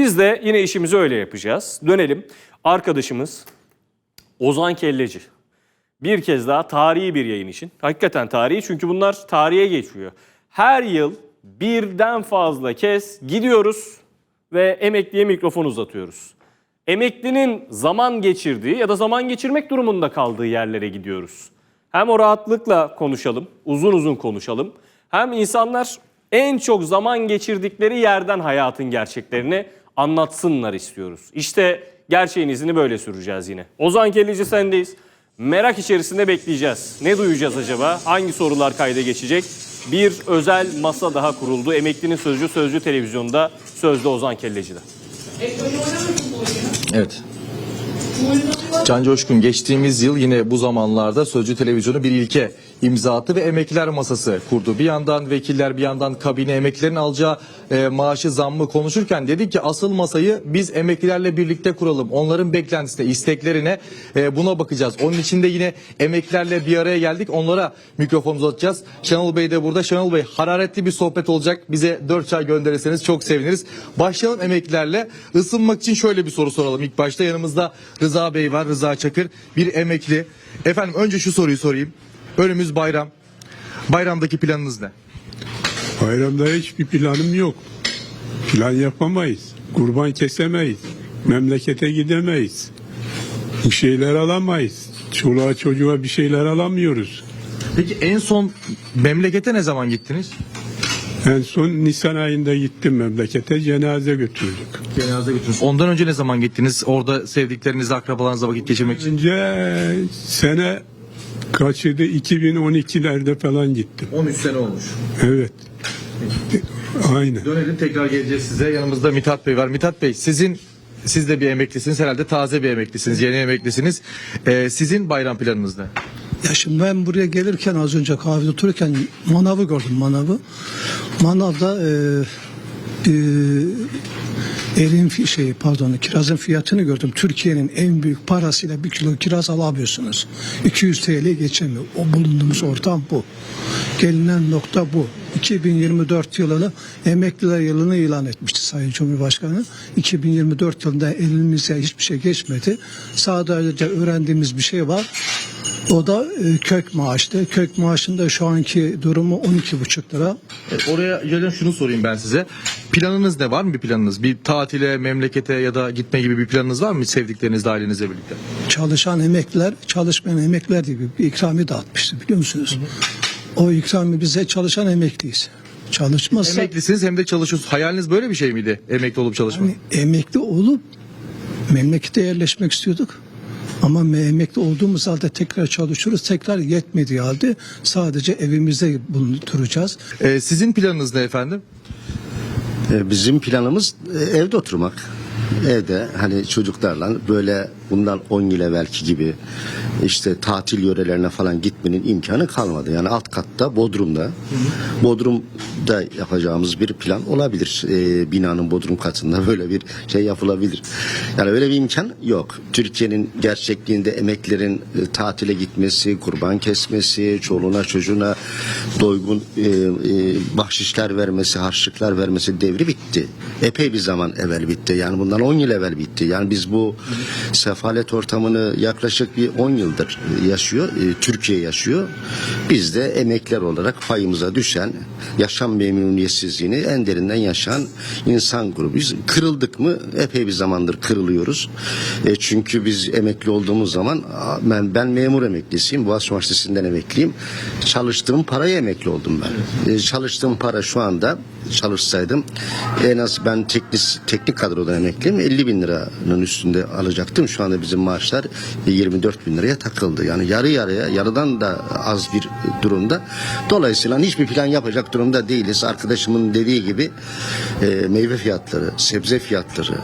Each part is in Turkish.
Biz de yine işimizi öyle yapacağız. Dönelim. Arkadaşımız Ozan Kelleci. Bir kez daha tarihi bir yayın için. Hakikaten tarihi çünkü bunlar tarihe geçiyor. Her yıl birden fazla kez gidiyoruz ve emekliye mikrofon uzatıyoruz. Emeklinin zaman geçirdiği ya da zaman geçirmek durumunda kaldığı yerlere gidiyoruz. Hem o rahatlıkla konuşalım, uzun uzun konuşalım. Hem insanlar en çok zaman geçirdikleri yerden hayatın gerçeklerini anlatsınlar istiyoruz. İşte gerçeğin izini böyle süreceğiz yine. Ozan Kelleci sendeyiz. Merak içerisinde bekleyeceğiz. Ne duyacağız acaba? Hangi sorular kayda geçecek? Bir özel masa daha kuruldu. Emeklinin Sözcü Sözcü Televizyonu'nda Sözde Ozan Kelleci'de. Evet. Can Coşkun geçtiğimiz yıl yine bu zamanlarda Sözcü Televizyonu bir ilke imza attı ve emekliler masası kurdu. Bir yandan vekiller bir yandan kabine emeklilerin alacağı e, maaşı zammı konuşurken dedik ki asıl masayı biz emeklilerle birlikte kuralım. Onların beklentisine, isteklerine e, buna bakacağız. Onun için de yine emeklilerle bir araya geldik. Onlara mikrofon uzatacağız. Şenol Bey de burada. Şenol Bey hararetli bir sohbet olacak. Bize 4 çay gönderirseniz çok seviniriz. Başlayalım emeklilerle. Isınmak için şöyle bir soru soralım. İlk başta yanımızda Rıza Bey var. Rıza Çakır bir emekli. Efendim önce şu soruyu sorayım. Önümüz bayram. Bayramdaki planınız ne? Bayramda hiçbir planım yok. Plan yapamayız. Kurban kesemeyiz. Memlekete gidemeyiz. Bir şeyler alamayız. Çoluğa çocuğa bir şeyler alamıyoruz. Peki en son memlekete ne zaman gittiniz? En son Nisan ayında gittim memlekete cenaze götürdük. Cenaze götürdünüz. Ondan önce ne zaman gittiniz? Orada sevdiklerinizle, akrabalarınızla vakit geçirmek için. Önce sene kaçıydı 2012'lerde falan gittim. 13 sene olmuş. Evet. Aynen. Dönelim tekrar geleceğiz size. Yanımızda Mithat Bey var. Mithat Bey sizin siz de bir emeklisiniz. Herhalde taze bir emeklisiniz. Yeni emeklisiniz. Ee, sizin bayram planınız ne? Ya şimdi ben buraya gelirken az önce kahvede otururken manavı gördüm manavı. Manavda e, e, erin fi- şey pardon kirazın fiyatını gördüm. Türkiye'nin en büyük parasıyla bir kilo kiraz alamıyorsunuz. 200 TL geçemiyor. O bulunduğumuz ortam bu. Gelinen nokta bu. 2024 yılını emekliler yılını ilan etmişti Sayın Cumhurbaşkanı. 2024 yılında elimize hiçbir şey geçmedi. Sadece öğrendiğimiz bir şey var. O da e, kök maaştı. Kök maaşında şu anki durumu 12,5 lira. E, oraya gelen şunu sorayım ben size. Planınız ne? Var mı bir planınız? Bir tatile, memlekete ya da gitme gibi bir planınız var mı sevdiklerinizle, ailenizle birlikte? Çalışan emekliler, çalışmayan emekliler gibi bir ikramiye dağıtmıştı biliyor musunuz? O ikramiye bize çalışan emekliyiz. Çalışmazsa Emeklisiniz hem de çalışıyorsunuz. Hayaliniz böyle bir şey miydi? Emekli olup çalışmak. hani emekli olup memlekete yerleşmek istiyorduk. Ama me- emekli olduğumuz halde tekrar çalışıyoruz. Tekrar yetmediği halde sadece evimizde bulunduracağız. E, sizin planınız ne efendim? E, Bizim planımız e, evde oturmak. Evde hani çocuklarla böyle bundan 10 yıl evvelki gibi işte tatil yörelerine falan gitmenin imkanı kalmadı. Yani alt katta Bodrum'da Bodrum'da yapacağımız bir plan olabilir. E, binanın Bodrum katında böyle bir şey yapılabilir. Yani öyle bir imkan yok. Türkiye'nin gerçekliğinde emeklerin e, tatile gitmesi, kurban kesmesi, çoluğuna çocuğuna doygun e, e, bahşişler vermesi, harçlıklar vermesi devri bitti. Epey bir zaman evvel bitti. Yani bundan 10 yıl evvel bitti. Yani biz bu sefalet ortamını yaklaşık bir 10 yıldır yaşıyor. e, Türkiye yaşıyor. Biz de emekler olarak payımıza düşen yaşam memnuniyetsizliğini en derinden yaşayan insan grubu. Biz kırıldık mı epey bir zamandır kırılıyoruz. E, çünkü biz emekli olduğumuz zaman ben, ben memur emeklisiyim. Boğaziçi Üniversitesi'nden emekliyim. Çalıştığım paraya emekli oldum ben. E, çalıştığım para şu anda çalışsaydım en az ben teknik, teknik kadrodan emekliyim 50 bin liranın üstünde alacaktım. Şu anda bizim maaşlar 24 bin liraya takıldı. Yani yarı yarıya yarıdan da az bir durumda. Dolayısıyla hiçbir plan yapacak durumda değiliz. Arkadaşımın dediği gibi e, meyve fiyatları, sebze fiyatları,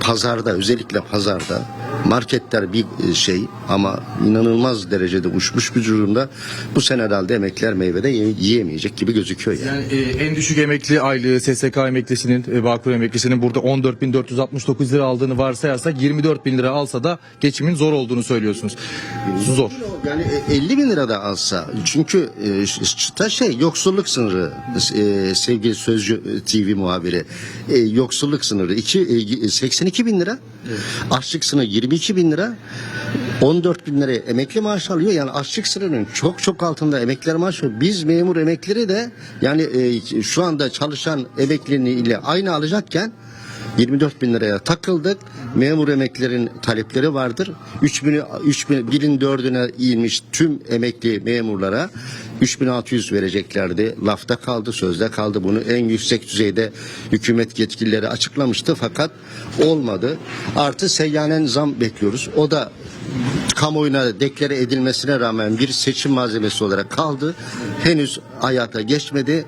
pazarda özellikle pazarda Marketler bir e, şey ama inanılmaz derecede uçmuş bir durumda. Bu sene herhalde emekliler meyvede ye- yiyemeyecek gibi gözüküyor yani. Yani e, en düşük emekli aylığı SSK emeklisinin, e, Bağkur emeklisinin burada 14.469 lira aldığını varsayarsak 24 bin lira alsa da geçimin zor olduğunu söylüyorsunuz. Zor. Yani e, 50 bin lira da alsa çünkü e, çıta şey yoksulluk sınırı e, sevgili Sözcü e, TV muhabiri e, yoksulluk sınırı iki, e, 82 bin lira açlık sınırı 22 bin lira 14 bin liraya emekli maaş alıyor yani açlık sınırının çok çok altında emekliler maaşı var. biz memur emekleri de yani e, şu anda çalışan emeklinin ile aynı alacakken 24 bin liraya takıldık. Memur emeklilerin talepleri vardır. 3000 3000 birin dördüne inmiş tüm emekli memurlara 3600 vereceklerdi. Lafta kaldı, sözde kaldı. Bunu en yüksek düzeyde hükümet yetkilileri açıklamıştı fakat olmadı. Artı seyyanen zam bekliyoruz. O da kamuoyuna deklare edilmesine rağmen bir seçim malzemesi olarak kaldı. Henüz hayata geçmedi.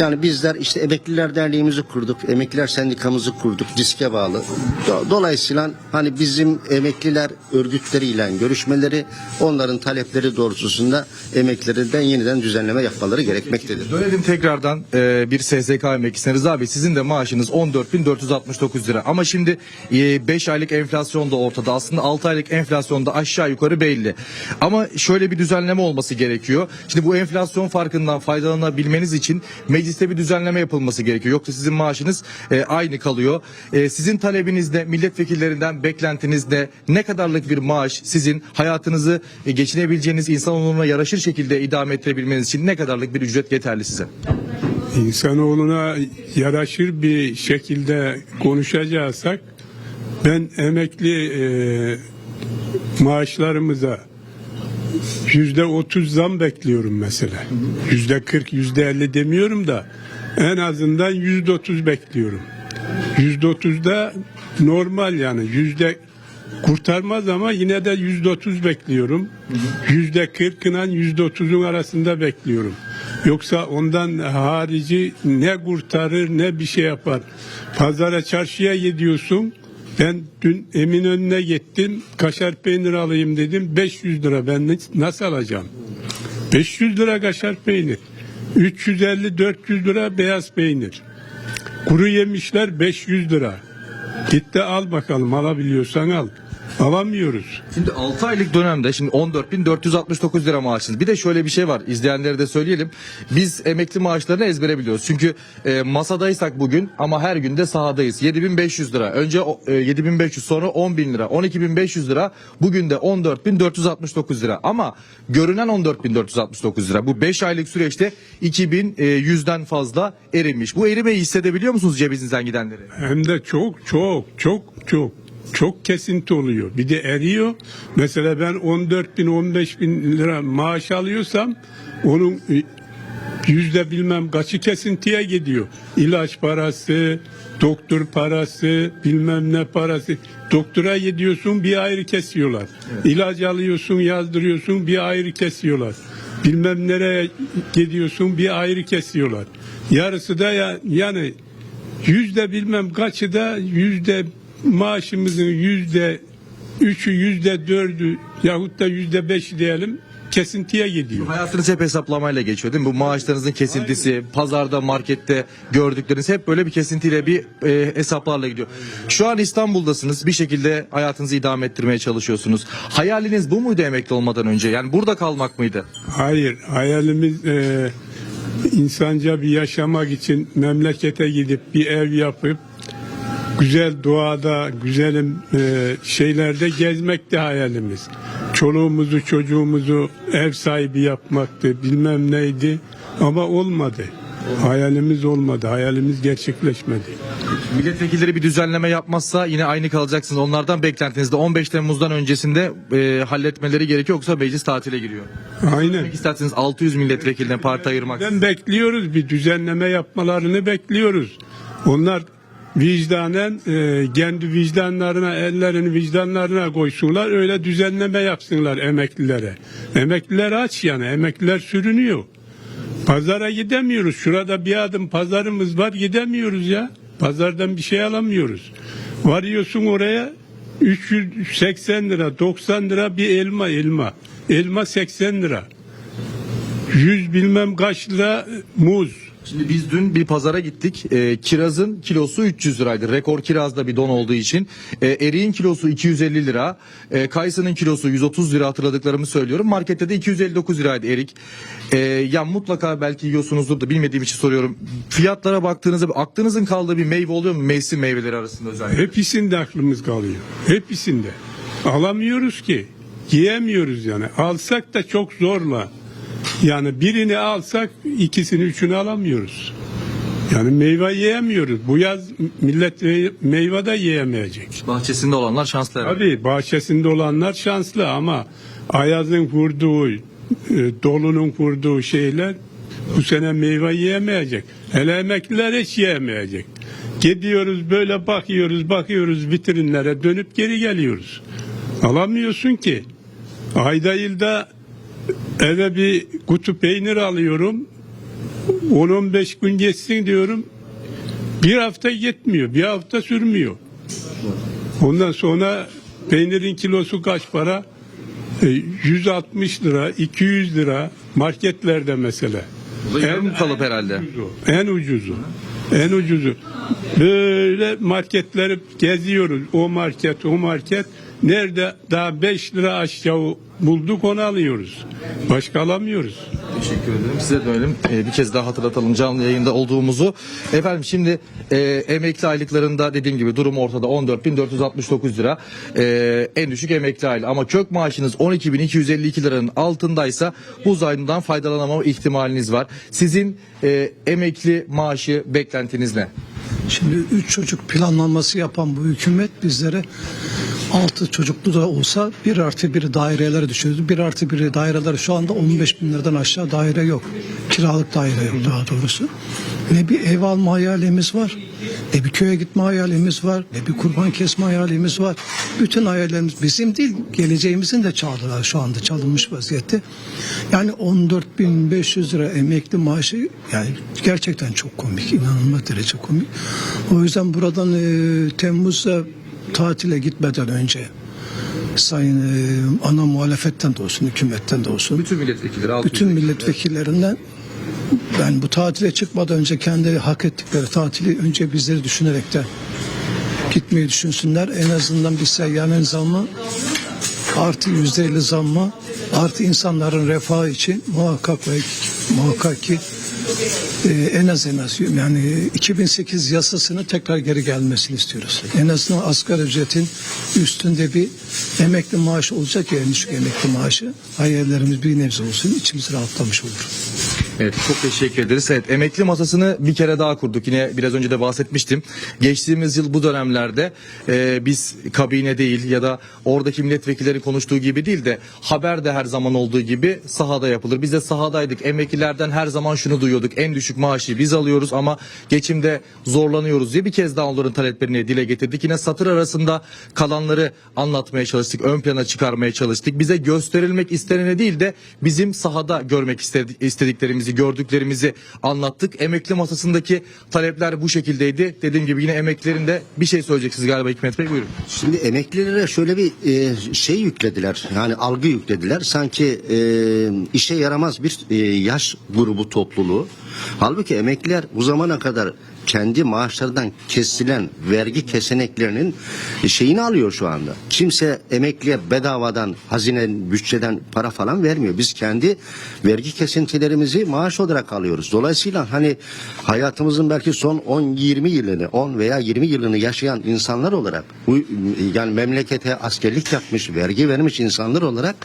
Yani bizler işte Emekliler Derneğimizi kurduk. Emekliler Sendikamızı kurduk. Diske bağlı. Do- Dolayısıyla hani bizim emekliler örgütleriyle görüşmeleri onların talepleri doğrultusunda emeklilerinden yeniden düzenleme yapmaları gerekmektedir. Dönelim tekrardan e, bir SSK emeklisine. Rıza Bey sizin de maaşınız 14.469 lira. Ama şimdi 5 aylık enflasyon da ortada. Aslında 6 aylık enflasyon da aşağı yukarı belli. Ama şöyle bir düzenleme olması gerekiyor. Şimdi bu enflasyon farkından faydalanabilmeniz için mecliste bir düzenleme yapılması gerekiyor. Yoksa sizin maaşınız e, aynı kalıyor. E, sizin talebinizde milletvekillerinden beklentiniz ne? Ne kadarlık bir maaş sizin hayatınızı e, geçinebileceğiniz insan onuruna yaraşır şekilde idame ettirebilmeniz için ne kadarlık bir ücret yeterli size? İnsanoğluna yaraşır bir şekilde konuşacaksak ben emekli e, maaşlarımıza yüzde otuz zam bekliyorum mesela. Yüzde kırk, yüzde elli demiyorum da en azından yüzde otuz bekliyorum. Yüzde otuzda normal yani yüzde kurtarmaz ama yine de yüzde otuz bekliyorum. Yüzde kırkla yüzde otuzun arasında bekliyorum. Yoksa ondan harici ne kurtarır ne bir şey yapar. Pazara çarşıya gidiyorsun. Ben dün Eminönü'ne gittim. Kaşar peynir alayım dedim. 500 lira ben nasıl alacağım? 500 lira kaşar peynir. 350-400 lira beyaz peynir. Kuru yemişler 500 lira. Git de al bakalım alabiliyorsan al. Alamıyoruz. Şimdi 6 aylık dönemde şimdi 14.469 lira maaşınız. Bir de şöyle bir şey var. İzleyenlere de söyleyelim. Biz emekli maaşlarını ezbere biliyoruz. Çünkü e, masadaysak bugün ama her günde sahadayız. 7500 lira. Önce e, 7500 sonra 10.000 lira. 12.500 lira. Bugün de 14.469 lira. Ama görünen 14.469 lira. Bu 5 aylık süreçte 2100'den fazla erimiş. Bu erimeyi hissedebiliyor musunuz cebinizden gidenleri? Hem de çok çok çok çok çok kesinti oluyor. Bir de eriyor. Mesela ben 14 bin 15 bin lira maaş alıyorsam onun e, yüzde bilmem kaçı kesintiye gidiyor. İlaç parası, doktor parası, bilmem ne parası. Doktora gidiyorsun bir ayrı kesiyorlar. İlaç alıyorsun yazdırıyorsun bir ayrı kesiyorlar. Bilmem nereye gidiyorsun bir ayrı kesiyorlar. Yarısı da ya, yani yüzde bilmem kaçı da yüzde maaşımızın yüzde üçü yüzde dördü yahut da yüzde beşi diyelim kesintiye gidiyor. Hayatınız hep hesaplamayla geçiyor değil mi? Bu maaşlarınızın kesintisi, pazarda, markette gördükleriniz hep böyle bir kesintiyle bir e, hesaplarla gidiyor. Şu an İstanbul'dasınız. Bir şekilde hayatınızı idame ettirmeye çalışıyorsunuz. Hayaliniz bu muydu emekli olmadan önce? Yani burada kalmak mıydı? Hayır, hayalimiz e, insanca bir yaşamak için memlekete gidip bir ev yapıp güzel doğada, güzel e, şeylerde gezmek de hayalimiz. Çoluğumuzu, çocuğumuzu ev sahibi yapmaktı, bilmem neydi ama olmadı. Hayalimiz olmadı, hayalimiz gerçekleşmedi. Milletvekilleri bir düzenleme yapmazsa yine aynı kalacaksınız. Onlardan beklentinizde 15 Temmuz'dan öncesinde e, halletmeleri gerekiyor yoksa meclis tatile giriyor. Aynen. Demek isterseniz 600 milletvekiline parti ayırmak. Ben bekliyoruz bir düzenleme yapmalarını bekliyoruz. Onlar vicdanen e, kendi vicdanlarına ellerini vicdanlarına koysunlar öyle düzenleme yapsınlar emeklilere. Emekliler aç yani emekliler sürünüyor. Pazara gidemiyoruz. Şurada bir adım pazarımız var gidemiyoruz ya. Pazardan bir şey alamıyoruz. Varıyorsun oraya 380 lira 90 lira bir elma elma. Elma 80 lira. 100 bilmem kaç lira muz. Şimdi biz dün bir pazara gittik. Ee, kirazın kilosu 300 liraydı. Rekor kirazda bir don olduğu için. Ee, eriğin kilosu 250 lira. Ee, kayısının kilosu 130 lira hatırladıklarımı söylüyorum. Markette de 259 liraydı erik. Ee, ya mutlaka belki yiyorsunuzdur da bilmediğim için soruyorum. Fiyatlara baktığınızda aklınızın kaldığı bir meyve oluyor mu? Mevsim meyveleri arasında özellikle. Hepsinde aklımız kalıyor. Hepsinde. Alamıyoruz ki. Yiyemiyoruz yani. Alsak da çok zorla. Yani birini alsak ikisini üçünü alamıyoruz. Yani meyve yiyemiyoruz. Bu yaz millet mey- meyve de yiyemeyecek. Bahçesinde olanlar şanslı. Tabii bahçesinde olanlar şanslı ama Ayaz'ın kurduğu, e, dolunun kurduğu şeyler bu sene meyve yiyemeyecek. Hele emekliler hiç yiyemeyecek. Gidiyoruz böyle bakıyoruz bakıyoruz vitrinlere dönüp geri geliyoruz. Alamıyorsun ki. Ayda yılda eve bir kutu peynir alıyorum. 10-15 gün geçsin diyorum. Bir hafta yetmiyor. Bir hafta sürmüyor. Ondan sonra peynirin kilosu kaç para? E, 160 lira, 200 lira marketlerde mesela. Bu yarım kalıp herhalde. ucuzu, En ucuzu. En ucuzu. Böyle marketleri geziyoruz. O market, o market. Nerede daha 5 lira aşağı bulduk onu alıyoruz. Başka alamıyoruz. Teşekkür ederim. Size dönelim. Ee, bir kez daha hatırlatalım canlı yayında olduğumuzu. Efendim şimdi e, emekli aylıklarında dediğim gibi durum ortada 14.469 lira. E, en düşük emekli aylığı ama kök maaşınız 12.252 liranın altındaysa bu zaydından faydalanamama ihtimaliniz var. Sizin e, emekli maaşı beklentiniz ne? Şimdi üç çocuk planlanması yapan bu hükümet bizlere altı çocuklu da olsa bir artı bir dairelere düşürdü. Bir artı bir daireler şu anda 15 bin liradan aşağı daire yok. Kiralık daire yok daha doğrusu. Ne bir ev alma hayalimiz var. Ne bir köye gitme hayalimiz var. Ne bir kurban kesme hayalimiz var. Bütün hayallerimiz bizim değil geleceğimizin de çaldılar şu anda çalınmış vaziyette. Yani 14.500 lira emekli maaşı yani gerçekten çok komik. inanılmaz derece komik. O yüzden buradan e, Temmuz'da tatile gitmeden önce sayın e, ana muhalefetten de olsun, hükümetten de olsun. Bütün milletvekilleri 600 Bütün milletvekillerinden ben bu tatile çıkmadan önce kendi hak ettikleri tatili önce bizleri düşünerek de gitmeyi düşünsünler. En azından bir seyyanen zammı artı yüzde elli zammı artı insanların refahı için muhakkak ve muhakkak ki e, en az en az yani 2008 yasasının tekrar geri gelmesini istiyoruz. En azından asgari ücretin üstünde bir emekli maaşı olacak ya en düşük emekli maaşı. Hayallerimiz bir nebze olsun içimiz rahatlamış olur. Evet çok teşekkür ederiz. Evet emekli masasını bir kere daha kurduk. Yine biraz önce de bahsetmiştim. Geçtiğimiz yıl bu dönemlerde e, biz kabine değil ya da oradaki milletvekilleri konuştuğu gibi değil de haber de her zaman olduğu gibi sahada yapılır. Biz de sahadaydık. Emeklilerden her zaman şunu duyuyorduk. En düşük maaşı biz alıyoruz ama geçimde zorlanıyoruz diye bir kez daha onların taleplerini dile getirdik. Yine satır arasında kalanları anlatmaya çalıştık. Ön plana çıkarmaya çalıştık. Bize gösterilmek istenene değil de bizim sahada görmek istedi- istediklerimizi, gördüklerimizi anlattık. Emekli masasındaki talepler bu şekildeydi. Dediğim gibi yine emeklilerin de bir şey söyleyeceksiniz galiba Hikmet Bey buyurun. Şimdi emeklilere şöyle bir e, şey yüklediler. Yani algı yüklediler. Sanki e, işe yaramaz bir e, yaş grubu topluluğu. Halbuki emekliler bu zamana kadar kendi maaşlarından kesilen vergi keseneklerinin şeyini alıyor şu anda. Kimse emekliye bedavadan hazine bütçeden para falan vermiyor. Biz kendi vergi kesintilerimizi maaş olarak alıyoruz. Dolayısıyla hani hayatımızın belki son 10-20 yılını 10 veya 20 yılını yaşayan insanlar olarak bu yani memlekete askerlik yapmış, vergi vermiş insanlar olarak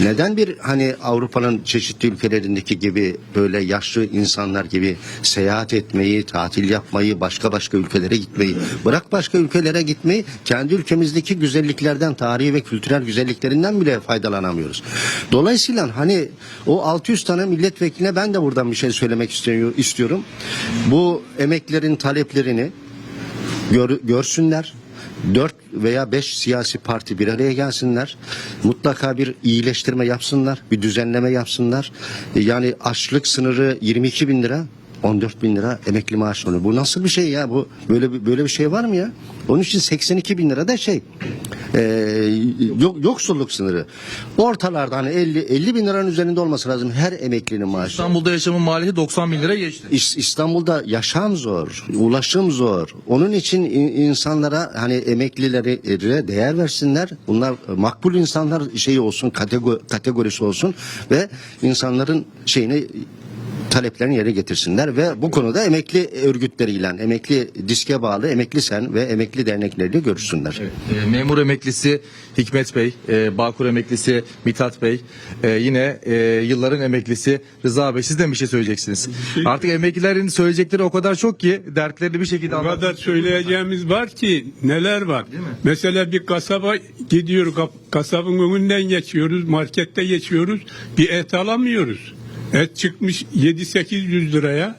neden bir hani Avrupa'nın çeşitli ülkelerindeki gibi böyle yaşlı insanlar gibi seyahat etmeyi, tatil yapmayı, başka başka ülkelere gitmeyi, bırak başka ülkelere gitmeyi, kendi ülkemizdeki güzelliklerden, tarihi ve kültürel güzelliklerinden bile faydalanamıyoruz. Dolayısıyla hani o 600 tane milletvekiline ben de buradan bir şey söylemek istiyor- istiyorum. Bu emeklerin taleplerini gör, görsünler. Dört veya beş siyasi parti bir araya gelsinler. Mutlaka bir iyileştirme yapsınlar. Bir düzenleme yapsınlar. Yani açlık sınırı 22 bin lira. 14 bin lira emekli maaş onu. Bu nasıl bir şey ya? Bu böyle bir, böyle bir şey var mı ya? Onun için 82 bin lira da şey e, yok, yoksulluk sınırı. Ortalarda hani 50, 50 bin liranın üzerinde olması lazım her emeklinin maaşı. İstanbul'da yaşamın maliyeti 90 bin lira geçti. İs- İstanbul'da yaşam zor, ulaşım zor. Onun için in- insanlara hani emeklilere değer versinler. Bunlar makbul insanlar şeyi olsun, kategori, kategorisi olsun ve insanların şeyini taleplerini yerine getirsinler ve bu konuda emekli örgütleriyle, emekli diske bağlı emekli sen ve emekli dernekleriyle görüşsünler. E, memur emeklisi Hikmet Bey, e, Bağkur emeklisi Mithat Bey, e, yine e, yılların emeklisi Rıza Bey. Siz de bir şey söyleyeceksiniz? Artık emeklilerin söyleyecekleri o kadar çok ki dertlerini bir şekilde O anlatmak kadar söyleyeceğimiz var ki neler var. Mesela bir kasaba gidiyor kasabın önünden geçiyoruz markette geçiyoruz bir et alamıyoruz. Et çıkmış 7-800 liraya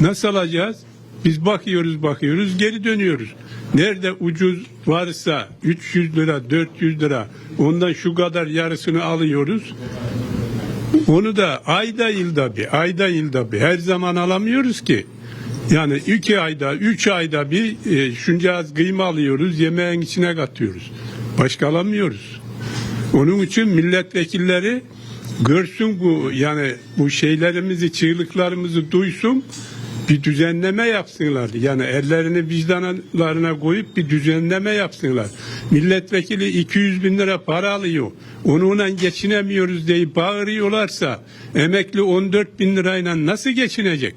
nasıl alacağız? Biz bakıyoruz bakıyoruz geri dönüyoruz. Nerede ucuz varsa 300 lira 400 lira ondan şu kadar yarısını alıyoruz. Onu da ayda yılda bir, ayda yılda bir her zaman alamıyoruz ki. Yani iki ayda, üç ayda bir e, şunca az kıyma alıyoruz, yemeğin içine katıyoruz. Başka alamıyoruz. Onun için milletvekilleri görsün bu yani bu şeylerimizi, çığlıklarımızı duysun. Bir düzenleme yapsınlar. Yani ellerini vicdanlarına koyup bir düzenleme yapsınlar. Milletvekili 200 bin lira para alıyor. Onunla geçinemiyoruz diye bağırıyorlarsa emekli 14 bin lirayla nasıl geçinecek?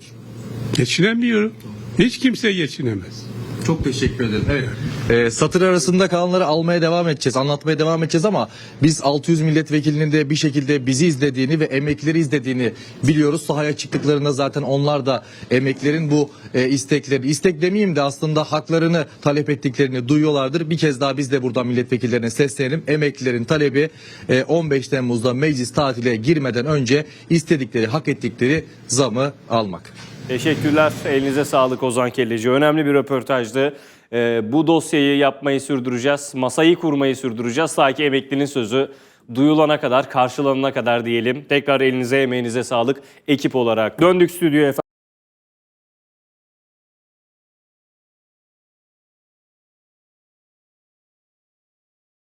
Geçinemiyor. Hiç kimse geçinemez. Çok teşekkür ederim. Evet. Ee, satır arasında kalanları almaya devam edeceğiz, anlatmaya devam edeceğiz ama biz 600 milletvekilinin de bir şekilde bizi izlediğini ve emeklileri izlediğini biliyoruz. Sahaya çıktıklarında zaten onlar da emeklerin bu e, istekleri, istek demeyeyim de aslında haklarını talep ettiklerini duyuyorlardır. Bir kez daha biz de buradan milletvekillerine seslenelim. Emeklilerin talebi e, 15 Temmuz'da meclis tatile girmeden önce istedikleri, hak ettikleri zamı almak. Teşekkürler. Elinize sağlık Ozan Kelleci. Önemli bir röportajdı. Ee, bu dosyayı yapmayı sürdüreceğiz. Masayı kurmayı sürdüreceğiz. Ta ki emeklinin sözü duyulana kadar, karşılanana kadar diyelim. Tekrar elinize, emeğinize sağlık ekip olarak. Döndük stüdyoya efendim.